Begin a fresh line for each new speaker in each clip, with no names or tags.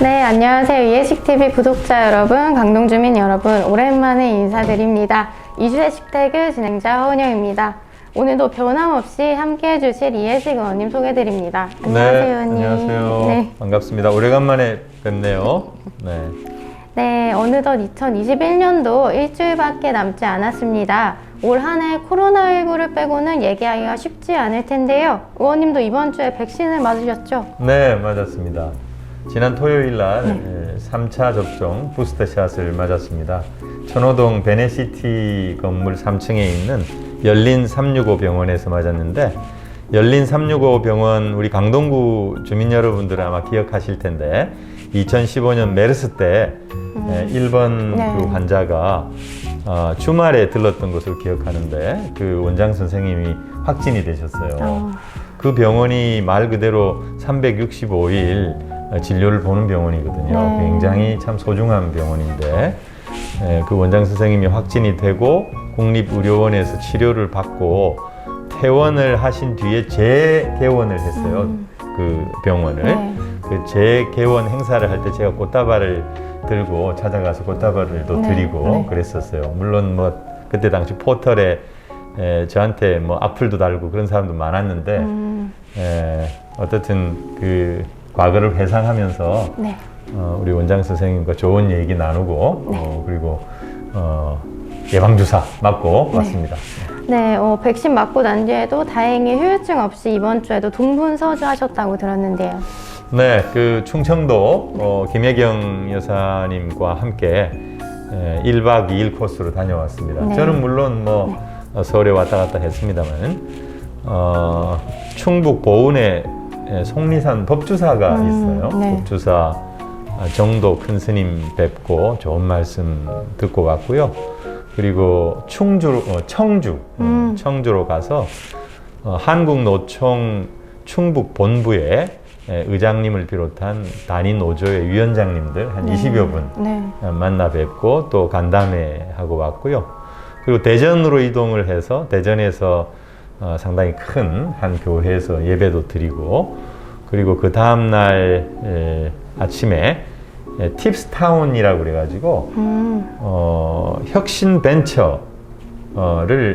네, 안녕하세요. 예식TV 구독자 여러분, 강동주민 여러분, 오랜만에 인사드립니다. 이주의 식태그 진행자 허은영입니다. 오늘도 변함없이 함께 해 주실 이예식 의원님 소개드립니다. 안녕하세요,
네,
의원님.
안녕하세요.
네.
반갑습니다. 오래간만에 뵙네요. 네.
네, 어느덧 2021년도 일주일밖에 남지 않았습니다. 올 한 해 코로나19를 빼고는 얘기하기가 쉽지 않을 텐데요. 의원님도 이번 주에 백신을 맞으셨죠?
네, 맞았습니다. 지난 토요일 날
네.
3차 접종 부스터샷을 맞았습니다. 천호동 베네시티 건물 3층에 있는 열린 365 병원에서 맞았는데 열린 365 병원 우리 강동구 주민 여러분들 아마 기억하실 텐데 2015년 메르스 때 에, 1번
음. 네.
그 환자가 어, 주말에 들렀던 것으로 기억하는데 그 원장 선생님이 확진이 되셨어요.
어.
그 병원이 말 그대로 365일 진료를 보는 병원이거든요.
네.
굉장히 참 소중한 병원인데 에, 그 원장 선생님이 확진이 되고 국립의료원에서 치료를 받고 퇴원을 하신 뒤에 재개원을 했어요. 그 병원을.
네.
그 재개원 행사를 할 때 제가 꽃다발을 들고 찾아가서 꽃다발을 또
네,
드리고
네.
그랬었어요. 물론 뭐 그때 당시 포털에 에, 저한테 뭐 악플도 달고 그런 사람도 많았는데
음,
에, 어떻든 그 과거를 회상하면서
네.
어, 우리 원장 선생님과 좋은 얘기 나누고
네.
어, 그리고 어, 예방 주사 맞고 왔습니다.
네, 어, 백신 맞고 난 뒤에도 다행히 후유증 없이 이번 주에도 동분 서주 하셨다고 들었는데요.
네, 그 충청도 어, 김혜경 여사님과 함께 에, 1박 2일 코스로 다녀왔습니다.
네.
저는 물론 뭐 어, 서울에 왔다 갔다 했습니다만 어, 충북 보은에 에, 속리산 법주사가
음,
있어요.
네.
법주사 아, 정도 큰 스님 뵙고 좋은 말씀 듣고 왔고요. 그리고 충주, 어, 청주, 어,
음.
청주로 가서 어, 한국노총 충북 본부에 에, 의장님을 비롯한 단위 노조의 위원장님들 한 20여 분
네.
어, 만나 뵙고 또 간담회 하고 왔고요. 그리고 대전으로 이동을 해서 대전에서 어, 상당히 큰 한 교회에서 예배도 드리고 그리고 그 다음 날 에, 아침에 에, 팁스타운이라고 그래가지고
음,
어, 혁신 벤처를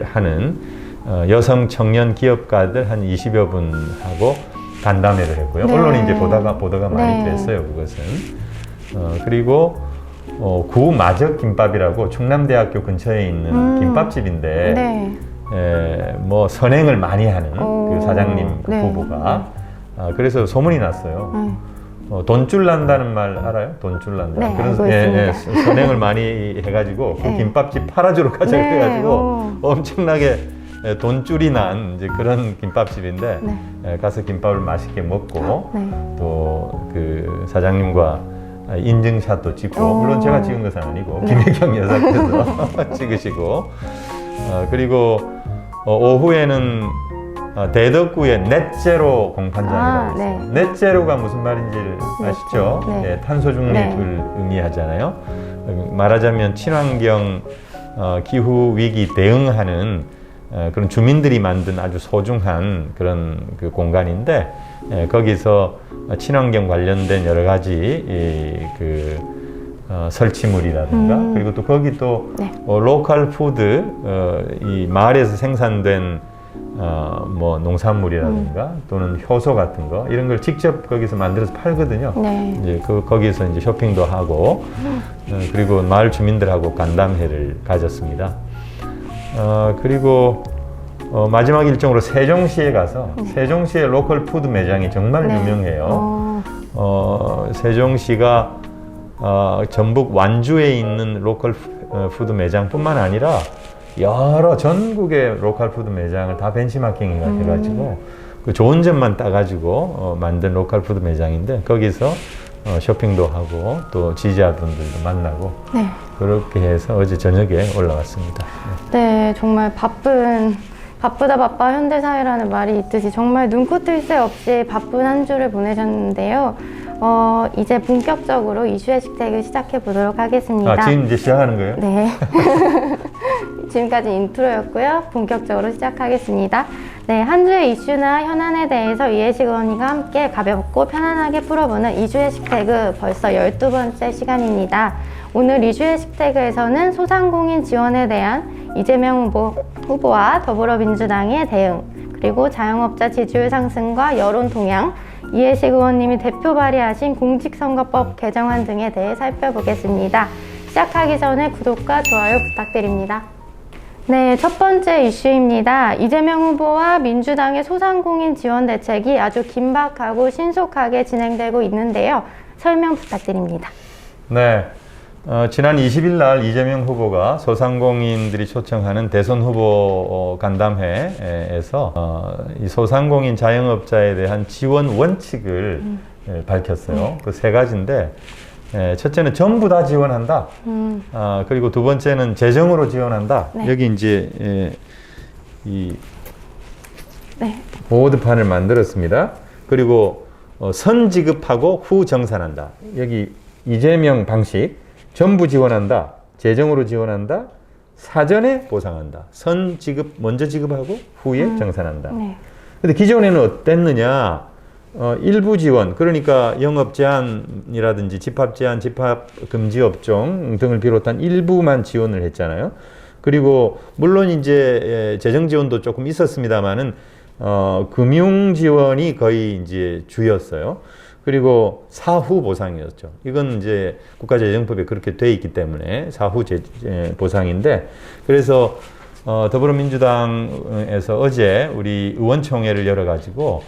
하는 어, 여성 청년 기업가들 한 20여 분하고 간담회를 했고요.
네.
언론이 이제 보다가 보도가 많이
네.
됐어요. 그것은 어, 그리고 어, 구마적 김밥이라고 충남대학교 근처에 있는
음.
김밥집인데
네.
에, 뭐 선행을 많이 하는
오,
그 사장님 그
네.
부부가 아, 그래서 소문이 났어요.
음.
어, 돈줄 난다는 말 알아요? 돈줄 난다.
네,
그런 예. 예, 선행을 많이 해가지고 그
네.
김밥집 팔아주러 가자
네,
그래가지고
오.
엄청나게 예, 돈줄이 난 이제 그런 김밥집인데
네.
예, 가서 김밥을 맛있게 먹고
네.
또 그 사장님과 인증샷도 찍고
오.
물론 제가 찍은 것은 아니고
네.
김혜경 여사께서 찍으시고 어, 그리고 어, 오후에는 어, 대덕구의 넷제로 공판장이라고
아,
있어요.
네.
넷제로가 무슨 말인지 아시죠?
네.
예, 탄소 중립을 의미하잖아요. 어, 말하자면 친환경 어, 기후 위기 대응하는 어, 그런 주민들이 만든 아주 소중한 그런 그 공간인데 예, 거기서 친환경 관련된 여러 가지 이, 그 어, 설치물이라든가
음.
그리고 또 거기 또
네.
어, 로컬 푸드 어, 이 마을에서 생산된 어, 뭐 농산물이라든가
음.
또는 효소 같은 거 이런 걸 직접 거기서 만들어서 팔거든요.
네.
이제 그 거기서 이제 쇼핑도 하고 어, 그리고 마을 주민들하고 간담회를 가졌습니다. 어, 그리고 어, 마지막 일정으로 세종시에 가서 세종시의 로컬 푸드 매장이 정말
네.
유명해요.
어,
어, 세종시가 어, 전북 완주에 있는 로컬 푸- 어, 푸드 매장뿐만 아니라 여러 전국의 로컬 푸드 매장을 다 벤치마킹
음.
해가지고 그 좋은 점만 따가지고 어, 만든 로컬 푸드 매장인데 거기서 어, 쇼핑도 하고 또 지지자분들도 만나고
네.
그렇게 해서 어제 저녁에 올라왔습니다.
네, 정말 바쁜 바쁘다 바빠 현대사회라는 말이 있듯이 정말 눈코 뜰 새 없이 바쁜 한 주를 보내셨는데요. 어, 이제 본격적으로 이슈 해시태그 시작해 보도록 하겠습니다.
아, 지금 이제 시작하는 거예요?
네. 지금까지 인트로였고요. 본격적으로 시작하겠습니다. 네, 한 주의 이슈나 현안에 대해서 이해식 의원님과 함께 가볍고 편안하게 풀어보는 이주 해시태그 벌써 12번째 시간입니다. 오늘 이주 해시태그에서는 소상공인 지원에 대한 이재명 후보, 후보와 더불어민주당의 대응, 그리고 자영업자 지지율 상승과 여론 동향, 이해식 의원님이 대표 발의하신 공직선거법 개정안 등에 대해 살펴보겠습니다. 시작하기 전에 구독과 좋아요 부탁드립니다. 네, 첫 번째 이슈입니다. 이재명 후보와 민주당의 소상공인 지원 대책이 아주 긴박하고 신속하게 진행되고 있는데요. 설명 부탁드립니다.
네. 어, 지난 20일 날 이재명 후보가 소상공인들이 초청하는 대선 후보 어, 간담회에서 어, 이 소상공인 자영업자에 대한 지원 원칙을 예, 밝혔어요. 그세 가지인데 예, 첫째는 전부 다 지원한다.
음,
아, 그리고 두 번째는 재정으로 지원한다.
네.
여기 이제 예, 이
네,
보드판을 만들었습니다. 그리고 어, 선 지급하고 후 정산한다. 여기 이재명 방식 전부 지원한다. 재정으로 지원한다. 사전에 보상한다. 선 지급 먼저 지급하고 후에 정산한다.
네,
근데 기존에는 어땠느냐? 어, 일부 지원, 그러니까 영업 제한이라든지 집합 제한, 집합 금지 업종 등을 비롯한 일부만 지원을 했잖아요. 그리고 물론 이제 예, 재정 지원도 조금 있었습니다만은 어, 금융 지원이 거의 이제 주였어요. 그리고 사후 보상이었죠. 이건 이제 국가재정법에 그렇게 돼 있기 때문에 사후 제, 예, 보상인데 그래서 어, 더불어민주당에서 어제 우리 의원총회를 열어가지고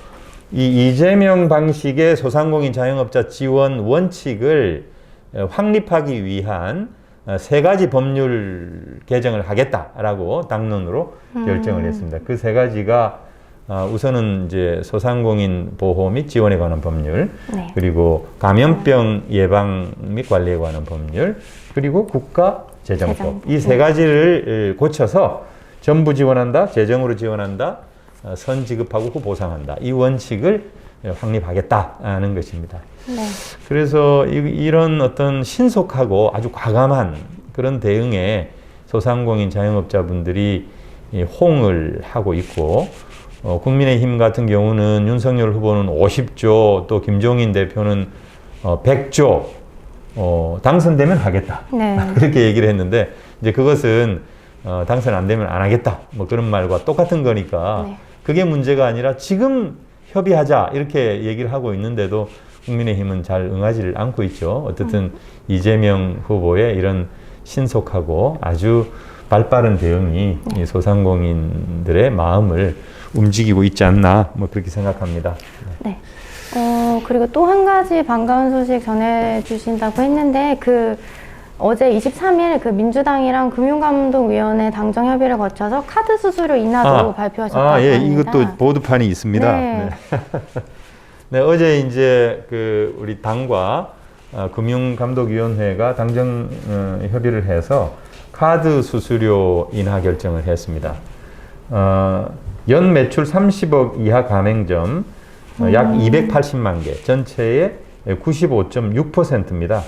이 이재명 방식의 소상공인 자영업자 지원 원칙을 어, 확립하기 위한 어, 세 가지 법률 개정을 하겠다라고 당론으로 결정을 했습니다. 그 세 가지가 어, 우선은 이제 소상공인 보호 및 지원에 관한 법률,
네.
그리고 감염병 예방 및 관리에 관한 법률, 그리고 국가 재정법.
재정법.
이세 가지를 고쳐서 전부 지원한다, 재정으로 지원한다, 어, 선 지급하고 후 보상한다. 이 원칙을 확립하겠다는 것입니다.
네,
그래서 이, 런 어떤 신속하고 아주 과감한 그런 대응에 소상공인 자영업자분들이 이 호응을 하고 있고 어, 국민의힘 같은 경우는 윤석열 후보는 50조 또 김종인 대표는 어, 100조 어, 당선되면 하겠다
네.
그렇게 얘기를 했는데 이제 그것은 어, 당선 안 되면 안 하겠다 뭐 그런 말과 똑같은 거니까
네.
그게 문제가 아니라 지금 협의하자 이렇게 얘기를 하고 있는데도 국민의힘은 잘 응하지를 않고 있죠. 어쨌든 이재명 후보의 이런 신속하고 아주 발빠른 대응이 이 소상공인들의 마음을 움직이고 있지 않나 뭐 그렇게 생각합니다.
네. 어, 그리고 또 한 가지 반가운 소식 전해주신다고 했는데, 그, 어제 23일 그 민주당이랑 금융감독위원회 당정 협의를 거쳐서 카드 수수료 인하도 발표하셨다고
아, 예,
합니다.
이것도 보드판이 있습니다.
네.
네. 네, 어제 이제 그 우리 당과 어, 금융감독위원회가 당정 어, 협의를 해서 카드 수수료 인하 결정을 했습니다. 어, 연 매출 30억 이하 가맹점 어, 약 280만 개, 전체의 95.6%입니다.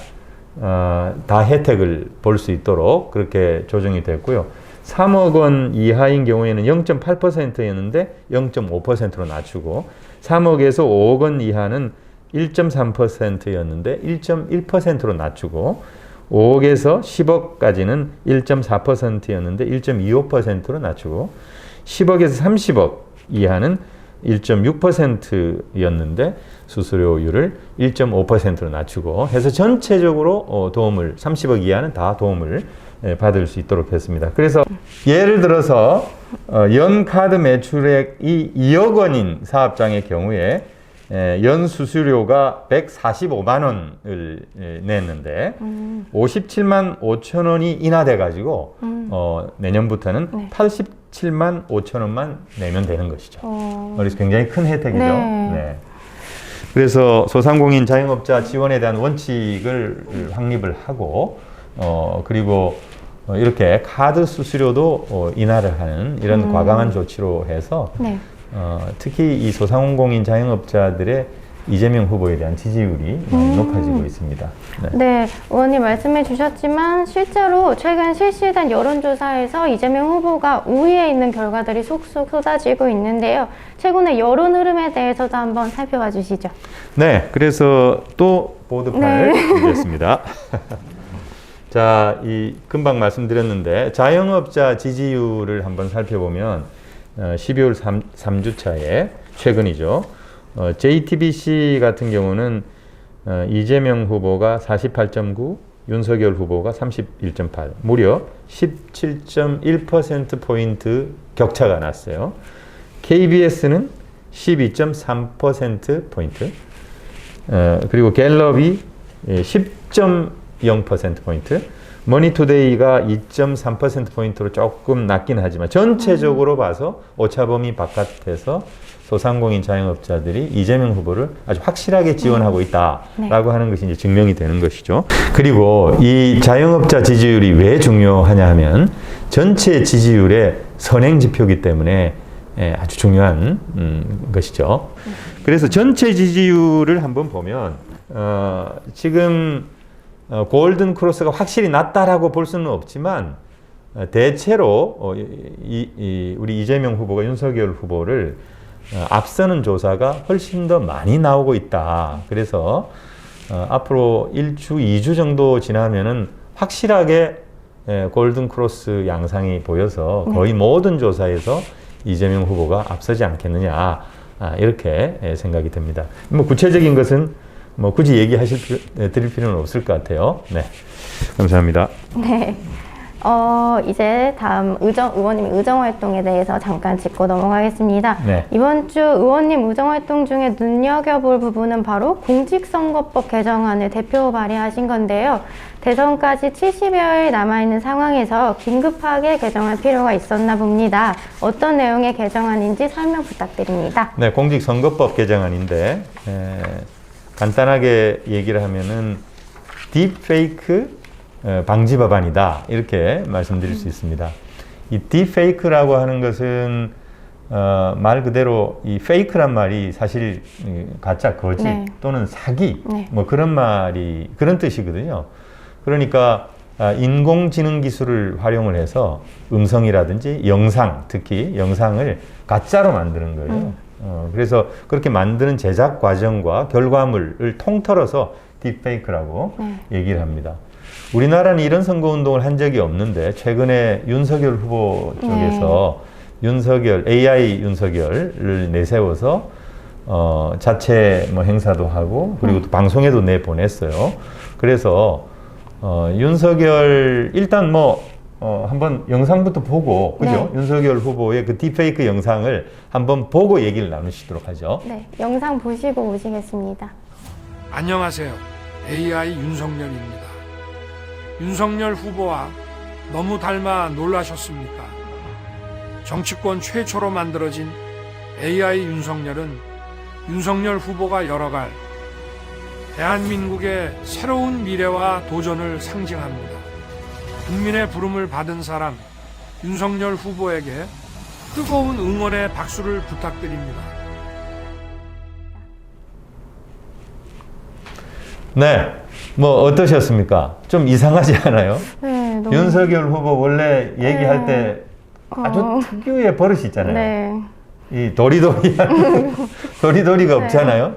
어, 다 혜택을 볼 수 있도록 그렇게 조정이 됐고요. 3억 원 이하인 경우에는 0.8%였는데 0.5%로 낮추고 3억에서 5억 원 이하는 1.3%였는데 1.1%로 낮추고 5억에서 10억까지는 1.4%였는데 1.25%로 낮추고 10억에서 30억 이하는 1.6%였는데 수수료율을 1.5%로 낮추고 해서 전체적으로 어, 도움을 30억 이하는 다 도움을 예, 받을 수 있도록 했습니다. 그래서 예를 들어서 어, 연 카드 매출액이 2억 원인 사업장의 경우에 에, 연 수수료가 145만 원을 에, 냈는데
음,
57만 5천 원이 인하돼 가지고
음.
어, 내년부터는
네.
87만 5천 원만 내면 되는 것이죠.
어,
그래서 굉장히 큰 혜택이죠.
네.
네. 그래서 소상공인 자영업자 지원에 대한 원칙을 확립을 하고 어, 그리고 어, 이렇게 카드 수수료도 어, 인하를 하는 이런
음.
과감한 조치로 해서
네.
어, 특히 이 소상공인 자영업자들의 이재명 후보에 대한 지지율이 많이 높아지고 있습니다. 네.
네, 의원님 말씀해 주셨지만 실제로 최근 실시된 여론조사에서 이재명 후보가 우위에 있는 결과들이 속속 쏟아지고 있는데요. 최근의 여론 흐름에 대해서도 한번 살펴봐 주시죠.
네, 그래서 또 보드판을
네.
준비했습니다. 자, 이 금방 말씀드렸는데 자영업자 지지율을 한번 살펴보면 어, 12월 3, 3주차에 최근이죠. 어, JTBC 같은 경우는 어, 이재명 후보가 48.9, 윤석열 후보가 31.8, 무려 17.1% 포인트 격차가 났어요. KBS는 12.3% 포인트. 어, 그리고 갤럽이 10.0% 포인트, 머니투데이가 2.3% 포인트로 조금 낮긴 하지만 전체적으로 봐서 오차범위 바깥에서 소상공인 자영업자들이 이재명 후보를 아주 확실하게 지원하고 있다라고 하는 것이 이제 증명이 되는 것이죠. 그리고 이 자영업자 지지율이 왜 중요하냐 하면 전체 지지율의 선행 지표이기 때문에 예, 아주 중요한 음, 것이죠. 그래서 전체 지지율을 한번 보면 어, 지금 어, 골든 크로스가 확실히 낮다라고 볼 수는 없지만 어, 대체로 어, 이, 이, 우리 이재명 후보가 윤석열 후보를 어, 앞서는 조사가 훨씬 더 많이 나오고 있다. 그래서 어, 앞으로 1주, 2주 정도 지나면은 확실하게 예, 골든 크로스 양상이 보여서 거의 모든 조사에서 이재명 후보가 앞서지 않겠느냐 아, 이렇게 예, 생각이 듭니다. 뭐 구체적인 것은 뭐 굳이 얘기하실 필요, 예, 드릴 필요는 없을 것 같아요. 네, 감사합니다.
네. 어, 이제 다음 의정, 의원님 의정 활동에 대해서 잠깐 짚고 넘어가겠습니다.
네.
이번 주 의원님 의정 활동 중에 눈여겨볼 부분은 바로 공직선거법 개정안을 대표 발의하신 건데요. 대선까지 70여일 남아있는 상황에서 긴급하게 개정할 필요가 있었나 봅니다. 어떤 내용의 개정안인지 설명 부탁드립니다.
네, 공직선거법 개정안인데 에, 간단하게 얘기를 하면은 딥페이크 어, 방지 법안이다 이렇게 말씀드릴 수 있습니다. 이 딥페이크라고 하는 것은 어, 말 그대로 이 페이크란 말이 사실 이 가짜 거짓
네.
또는 사기
네.
뭐 그런 말이 그런 뜻이거든요. 그러니까 아, 인공지능 기술을 활용을 해서 음성이라든지 영상 특히 영상을 가짜로 만드는 거예요.
음.
어, 그래서 그렇게 만드는 제작 과정과 결과물을 통틀어서 딥페이크라고
네.
얘기를 합니다. 우리나라는 이런 선거 운동을 한 적이 없는데 최근에 윤석열 후보 쪽에서 윤석열 AI 윤석열을 내세워서 어, 자체 뭐 행사도 하고 그리고 또 방송에도 내 보냈어요. 그래서 어, 윤석열 일단 뭐 어, 한번 영상부터 보고 그죠?
네.
윤석열 후보의 그 딥페이크 영상을 한번 보고 얘기를 나누시도록 하죠.
네, 영상 보시고 오시겠습니다.
안녕하세요. AI 윤석열입니다. 윤석열 후보와 너무 닮아 놀라셨습니까? 정치권 최초로 만들어진 AI 윤석열은 윤석열 후보가 열어갈 대한민국의 새로운 미래와 도전을 상징합니다. 국민의 부름을 받은 사람 윤석열 후보에게 뜨거운 응원의 박수를 부탁드립니다.
네, 뭐 어떠셨습니까? 좀 이상하지 않아요?
네, 너무
윤석열 후보 원래 얘기할 때 아주
어.
특유의 버릇이 있잖아요.
네.
이 도리도리한 도리도리가
네.
없잖아요.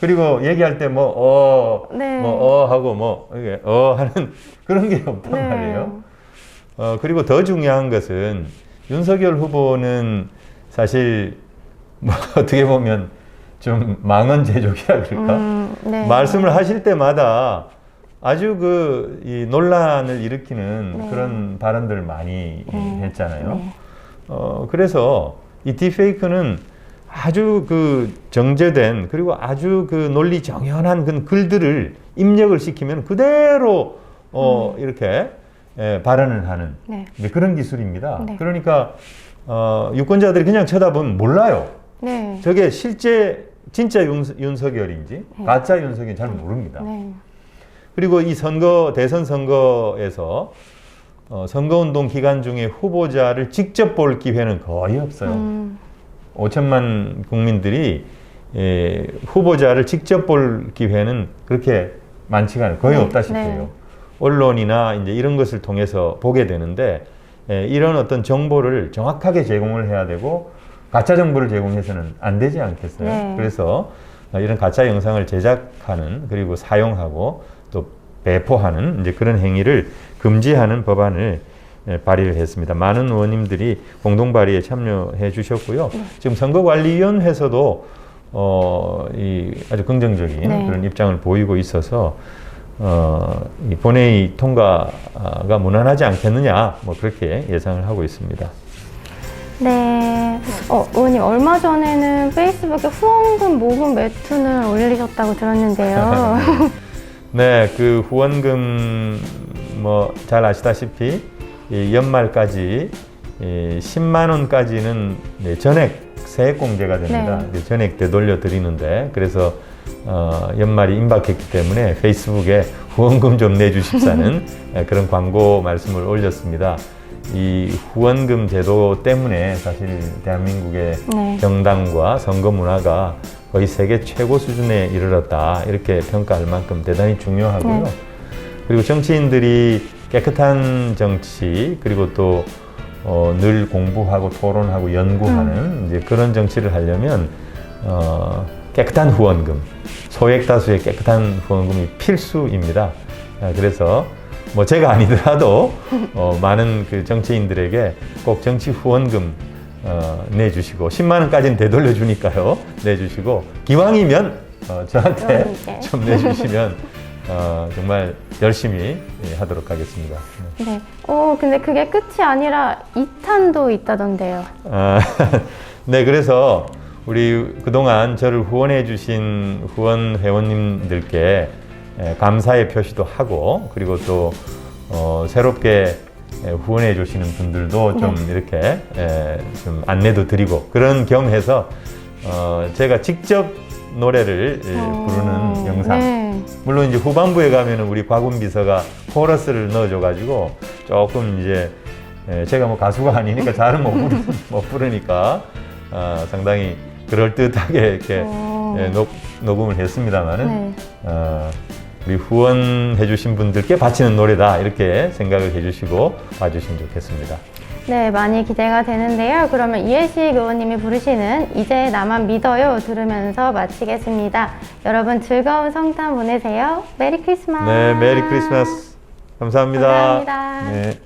그리고 얘기할 때 뭐 어,
네.
뭐어 하고 뭐 이게 어 하는 그런 게 없단
네.
말이에요. 어 그리고 더 중요한 것은 윤석열 후보는 사실 뭐 어떻게 보면 좀 망언 제조기라 그럴까?
음, 네.
말씀을 하실 때마다 아주 그 이 논란을 일으키는
네.
그런 발언들을 많이
네.
했잖아요.
네.
어, 그래서 이 딥페이크는 아주 그 정제된 그리고 아주 그 논리 정연한 그 글들을 입력을 시키면 그대로 어, 이렇게 예, 발언을 하는
음. 네.
그런 기술입니다.
네.
그러니까 어, 유권자들이 그냥 쳐다보면 몰라요.
네.
저게 실제 진짜 윤, 윤석열인지
네.
가짜 윤석열인지 잘 모릅니다.
네.
그리고 이 선거 대선 선거에서 어, 선거운동 기간 중에 후보자를 직접 볼 기회는 거의 없어요.
음,
5천만 국민들이 에, 후보자를 직접 볼 기회는 그렇게 많지가 않아요. 거의
네,
없다시피
네.
언론이나 이제 이런 것을 통해서 보게 되는데 에, 이런 어떤 정보를 정확하게 제공을 해야 되고 가짜 정보를 제공해서는 안 되지 않겠어요.
네.
그래서 어, 이런 가짜 영상을 제작하는 그리고 사용하고 또 배포하는 이제 그런 행위를 금지하는 법안을 예, 발의를 했습니다. 많은 의원님들이 공동 발의에 참여해 주셨고요. 지금 선거관리위원회에서도 어, 이 아주 긍정적인
네.
그런 입장을 보이고 있어서 어, 이 본회의 통과가 무난하지 않겠느냐 뭐 그렇게 예상을 하고 있습니다.
네. 어, 의원님, 얼마 전에는 페이스북에 후원금 모금 웹툰을 올리셨다고 들었는데요.
네, 그 후원금 뭐 잘 아시다시피 이 연말까지 이 10만 원까지는 네, 전액 세액 공제가 됩니다.
네.
전액 되돌려 드리는데 그래서 어, 연말이 임박했기 때문에 페이스북에 후원금 좀 내주십사는 예, 그런 광고 말씀을 올렸습니다. 이 후원금 제도 때문에 사실 대한민국의
네.
정당과 선거 문화가 거의 세계 최고 수준에 이르렀다 이렇게 평가할 만큼 대단히 중요하고요.
네.
그리고 정치인들이 깨끗한 정치 그리고 또 어, 늘 공부하고 토론하고 연구하는 이제 그런 정치를 하려면 어, 깨끗한 후원금, 소액 다수의 깨끗한 후원금이 필수입니다. 아, 그래서 뭐 제가 아니더라도 어, 많은 그 정치인들에게 꼭 정치 후원금 어, 내주시고 10만 원까지는 되돌려 주니까요 내주시고 기왕이면 어, 저한테. 좀 내주시면 어, 정말 열심히 예, 하도록 하겠습니다. 네.
네. 어, 근데 그게 끝이 아니라 2탄도 있다던데요.
아, 네, 그래서 우리 그동안 저를 후원해 주신 후원 회원님들께 에, 감사의 표시도 하고 그리고 또 어, 새롭게 에, 후원해 주시는 분들도 좀 이렇게 에, 좀 안내도 드리고 그런 겸해서 어, 제가 직접 노래를 에, 부르는 영상
네.
물론 이제 후반부에 가면은 우리 곽운 비서가 코러스를 넣어줘 가지고 조금 이제 에, 제가 뭐 가수가 아니니까 잘은 못, 부르, 못 부르니까 아, 상당히 그럴 듯하게 이렇게
오.
예, 녹, 녹음을 했습니다만은
네.
어, 우리 후원해 주신 분들께 바치는 노래다 이렇게 생각을 해 주시고 와주시면 좋겠습니다.
네, 많이 기대가 되는데요. 그러면 이해식 의원님이 부르시는 이제 나만 믿어요 들으면서 마치겠습니다. 여러분 즐거운 성탄 보내세요. 메리 크리스마스.
네, 메리 크리스마스 감사합니다.
감사합니다.
네.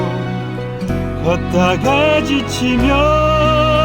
걷다가 지치면